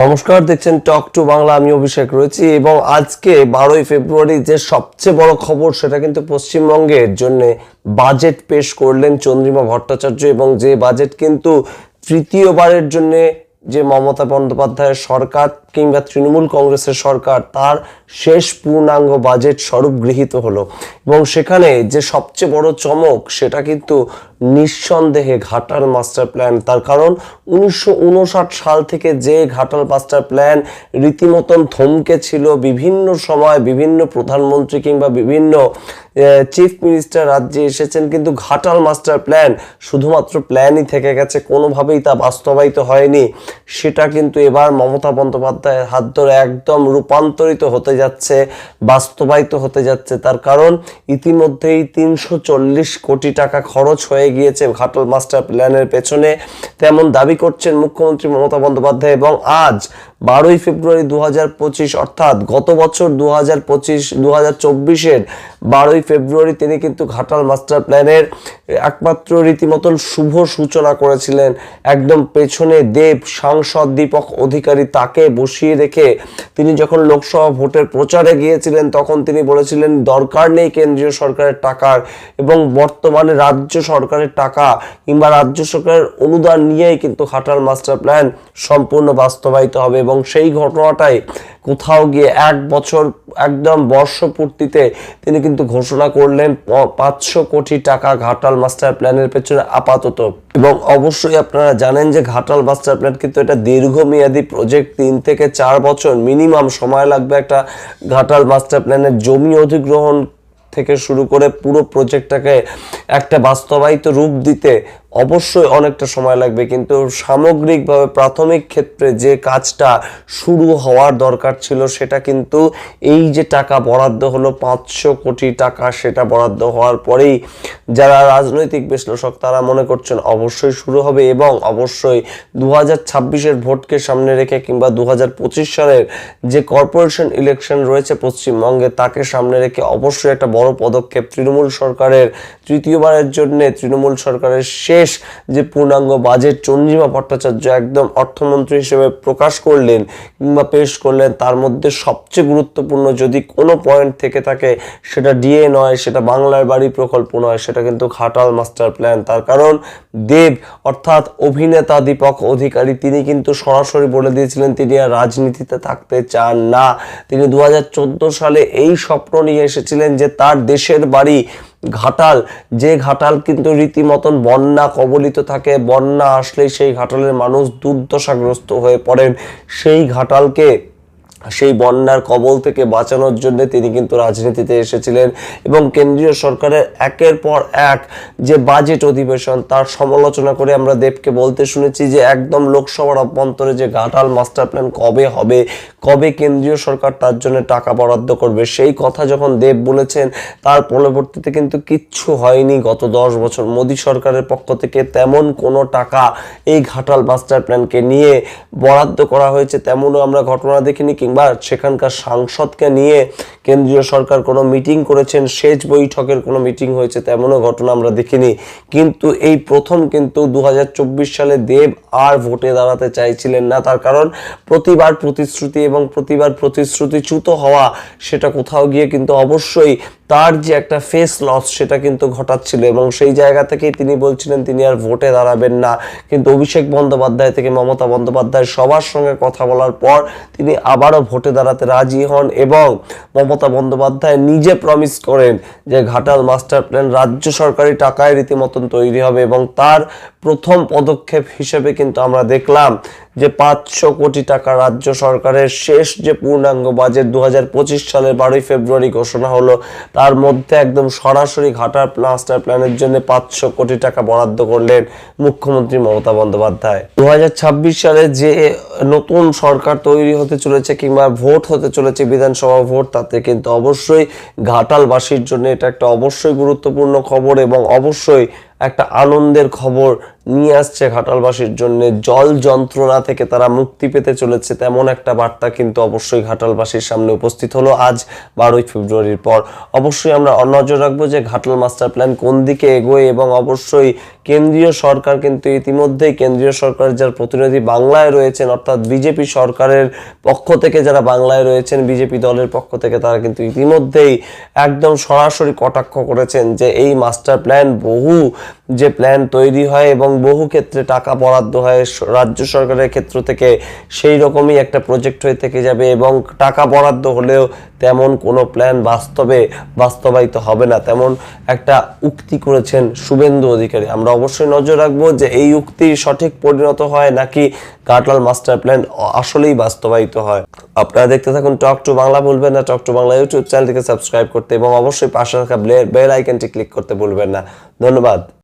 নমস্কার, দেখছেন টক টু বাংলা আমি অভিষেক রয়েছি এবং আজকে বারোই ফেব্রুয়ারি যে সবচেয়ে বড় খবর সেটা কিন্তু পশ্চিমবঙ্গের জন্য বাজেট পেশ করলেন চন্দ্রিমা ভট্টাচার্য এবং যে বাজেট কিন্তু তৃতীয়বারের জন্য যে মমতা বন্দ্যোপাধ্যায়ের সরকার কিংবা তৃণমূল কংগ্রেসের সরকার তার শেষ পূর্ণাঙ্গ বাজেট স্বরূপ গৃহীত হলো এবং সেখানে যে সবচেয়ে বড় চমক সেটা কিন্তু নিঃসন্দেহে ঘাটাল মাস্টার প্ল্যান। তার কারণ, উনিশশো উনষাট সাল থেকে যে ঘাটাল মাস্টার প্ল্যান রীতিমতন থমকে ছিল বিভিন্ন সময় বিভিন্ন প্রধানমন্ত্রী কিংবা বিভিন্ন চিফ মিনিস্টার রাজ্যে এসেছেন। কিন্তু ঘাটাল মাস্টার প্ল্যান শুধুমাত্র প্ল্যানই থেকে গেছে, কোনোভাবেই তা বাস্তবায়িত হয়নি। সেটা কিন্তু এবার মমতা বন্দ্যোপাধ্যায়ের হাত ধরে একদম রূপান্তরিত হতে যাচ্ছে, বাস্তবায়িত হতে যাচ্ছে। তার কারণ, ইতিমধ্যেই তিনশো চল্লিশ কোটি টাকা খরচ হয়ে গিয়েছে ঘাটাল মাস্টার প্ল্যানের পেছনে। তেমন দাবি করছেন মুখ্যমন্ত্রী মমতা বন্দ্যোপাধ্যায় এবং আজ বারোই ফেব্রুয়ারি দু হাজার পঁচিশ, অর্থাৎ গত বছর দু হাজার পঁচিশ দু হাজার চব্বিশের বারোই ফেব্রুয়ারি তিনি কিন্তু ঘাটাল মাস্টার প্ল্যানের একমাত্র রীতিমতন শুভ সূচনা করেছিলেন। একদম পেছনে দেব, সাংসদ, দীপক অধিকারী তাকে বসিয়ে রেখে তিনি যখন লোকসভা ভোটের প্রচারে গিয়েছিলেন, তখন তিনি বলেছিলেন, দরকার নেই কেন্দ্রীয় সরকারের টাকার এবং বর্তমানে রাজ্য সরকারের টাকা কিংবা রাজ্য সরকারের অনুদান নিয়েই কিন্তু ঘাটাল মাস্টার প্ল্যান সম্পূর্ণ বাস্তবায়িত হবে। এবং সেই ঘটনাটাই কোথাও গিয়ে এক বছর একদম বর্ষপূর্তিতে তিনি কিন্তু ঘোষণা করলেন পাঁচশো কোটি টাকা ঘাটাল মাস্টার প্ল্যানের পেছনে আপাতত। এবং অবশ্যই আপনারা জানেন যে ঘাটাল মাস্টার প্ল্যান কিন্তু এটা দীর্ঘমেয়াদী প্রজেক্ট, তিন থেকে চার বছর মিনিমাম সময় লাগবে একটা ঘাটাল মাস্টার প্ল্যানের জমি অধিগ্রহণ থেকে শুরু করে পুরো প্রজেক্টটাকে একটা বাস্তবায়িত রূপ দিতে। অবশ্যই অনেকটা সময় লাগবে, কিন্তু সামগ্রিকভাবে প্রাথমিক ক্ষেত্রে যে কাজটা শুরু হওয়ার দরকার ছিল সেটা কিন্তু এই যে টাকা বরাদ্দ হলো পাঁচশো কোটি টাকা সেটা বরাদ্দ হওয়ার পরেই যারা রাজনৈতিক বিশ্লেষক তারা মনে করছেন অবশ্যই শুরু হবে এবং অবশ্যই দু হাজার ছাব্বিশের ভোটকে সামনে রেখে কিংবা দু হাজার পঁচিশ সালের যে কর্পোরেশন ইলেকশন রয়েছে পশ্চিমবঙ্গে তাকে সামনে রেখে অবশ্যই একটা বড় পদক্ষেপ তৃণমূল সরকারের, তৃতীয়বারের জন্য তৃণমূল সরকারের শেষ যে পূর্ণাঙ্গ বাজেট চন্দ্রিমা ভট্টাচার্য একদম অর্থমন্ত্রী হিসেবে প্রকাশ করলেন কিংবা পেশ করলেন, তার মধ্যে সবচেয়ে গুরুত্বপূর্ণ যদি কোনো পয়েন্ট থেকে থাকে, সেটা ডিএ নয়, সেটা বাংলার বাড়ি প্রকল্প নয়, সেটা কিন্তু খাটাল মাস্টার প্ল্যান তার কারণ দেব, অর্থাৎ অভিনেতা দীপক অধিকারী, তিনি কিন্তু সরাসরি বলে দিয়েছিলেন তিনি আর রাজনীতিতে থাকতে চান না। তিনি দু হাজার চোদ্দ সালে এই স্বপ্ন নিয়ে এসেছিলেন যে তার দেশের বাড়ি ঘাটাল, যে ঘাটাল কিন্তু রীতিমতন বন্যা কবলিত থাকে, বন্যা আসলেই সেই ঘাটালের মানুষ দুর্দশাগ্রস্ত হয়ে পড়েন। সেই ঘাটালকে সেই বন্যার কবল থেকে বাঁচানোর জন্য তিনি কিন্তু রাজনীতিতে এসেছিলেন এবং কেন্দ্রীয় সরকারের একের পর এক যে বাজেট অধিবেশন তার সমালোচনা করে আমরা দেবকে বলতে শুনেছি যে একদম লোকসভার অভ্যন্তরে যে ঘাটাল মাস্টার প্ল্যান কবে হবে, কবে কেন্দ্রীয় সরকার তার জন্য টাকা বরাদ্দ করবে, সেই কথা যখন দেব বলেছেন তার পরবর্তীতে কিন্তু কিচ্ছু হয়নি। গত দশ বছর মোদী সরকারের পক্ষ থেকে তেমন কোনো টাকা এই ঘাটাল মাস্টার প্ল্যানকে নিয়ে বরাদ্দ করা হয়েছে, তেমনও আমরা ঘটনা দেখিনি কিংবা সেখানকার সাংসদকে নিয়ে কেন্দ্রীয় সরকার কোনো মিটিং করেছেন, সেচ বৈঠকের কোনো মিটিং হয়েছে তেমনও ঘটনা আমরা দেখিনি। কিন্তু এই প্রথম কিন্তু দু হাজার চব্বিশ সালে দেব আর ভোটে দাঁড়াতে চাইছিলেন না। তার কারণ প্রতিবার প্রতিশ্রুতি এবং প্রতিবার প্রতিশ্রুতিচ্যুত হওয়া সেটা কোথাও গিয়ে কিন্তু অবশ্যই তার যে একটা ফেস লস সেটা কিন্তু ঘটাচ্ছিল এবং সেই জায়গা থেকেই তিনি বলছিলেন, তিনি আর ভোটে দাঁড়াবেন না। কিন্তু অভিষেক বন্দ্যোপাধ্যায় থেকে মমতা বন্দ্যোপাধ্যায় সবার সঙ্গে কথা বলার পর তিনি আবারও ভোটে দাঁড়াতে রাজি হন এবং মমতা বন্দ্যোপাধ্যায় নিজে প্রমিস করেন যে ঘাটাল মাস্টার প্ল্যান রাজ্য সরকারি টাকায় রীতিমতন তৈরি হবে এবং তার প্রথম পদক্ষেপ হিসেবে কিন্তু আমরা দেখলাম যে পাঁচশো কোটি টাকা রাজ্য সরকারের শেষ যে পূর্ণাঙ্গ বাজেট দু হাজার পঁচিশ সালের বারোই ফেব্রুয়ারি ঘোষণা হলো, তার মধ্যে একদম সরাসরি ঘাটার প্লাস্টার প্ল্যানের জন্য পাঁচশো কোটি টাকা বরাদ্দ করলেন মুখ্যমন্ত্রী মমতা বন্দ্যোপাধ্যায়। দু হাজার ছাব্বিশ সালে যে নতুন সরকার তৈরি হতে চলেছে কিংবা ভোট হতে চলেছে বিধানসভা ভোট, তাতে কিন্তু অবশ্যই ঘাটালবাসীর জন্য এটা একটা অবশ্যই গুরুত্বপূর্ণ খবর এবং অবশ্যই একটা আনন্দের খবর নিয়ে আসছে ঘাটালবাসীর জন্য। জল যন্ত্রণা থেকে তারা মুক্তি পেতে চলেছে তেমন একটা বার্তা কিন্তু অবশ্যই ঘাটালবাসীর সামনে উপস্থিত হলো আজ বারোই ফেব্রুয়ারির পর। অবশ্যই আমরা নজর রাখব যে ঘাটাল মাস্টার প্ল্যান কোন দিকে এগোয় এবং অবশ্যই কেন্দ্রীয় সরকার কিন্তু ইতিমধ্যেই কেন্দ্রীয় সরকার যার প্রতিনিধি বাংলায় রয়েছেন, অর্থাৎ বিজেপি সরকারের পক্ষ থেকে যারা বাংলায় রয়েছেন, বিজেপি দলের পক্ষ থেকে তারা কিন্তু ইতিমধ্যেই একদম সরাসরি কটাক্ষ করেছেন যে এই মাস্টার প্ল্যান বহু যে প্ল্যান তৈরি হয় এবং বহু ক্ষেত্রে টাকা বরাদ্দ হয় রাজ্য সরকারের ক্ষেত্র থেকে সেই রকমই একটা প্রজেক্ট হয়ে থেকে যাবে এবং টাকা বরাদ্দ হলেও তেমন কোনো প্ল্যান বাস্তবে বাস্তবায়িত হবে না। তেমন একটা উক্তি করেছেন শুভেন্দু অধিকারী। আমরা অবশ্যই নজর রাখব যে এই উক্তি সঠিক পরিণত হয় নাকি কাটলাল মাস্টার প্ল্যান আসলেই বাস্তবায়িত হয়। আপনারা দেখতে থাকুন টক টু বাংলা ভুলবেন না। টক টু বাংলা ইউটিউব চ্যানেলটিকে সাবস্ক্রাইব করতে এবং অবশ্যই পাশে থাকা বেল আইকনটি ক্লিক করতে ভুলবেন না। ধন্যবাদ।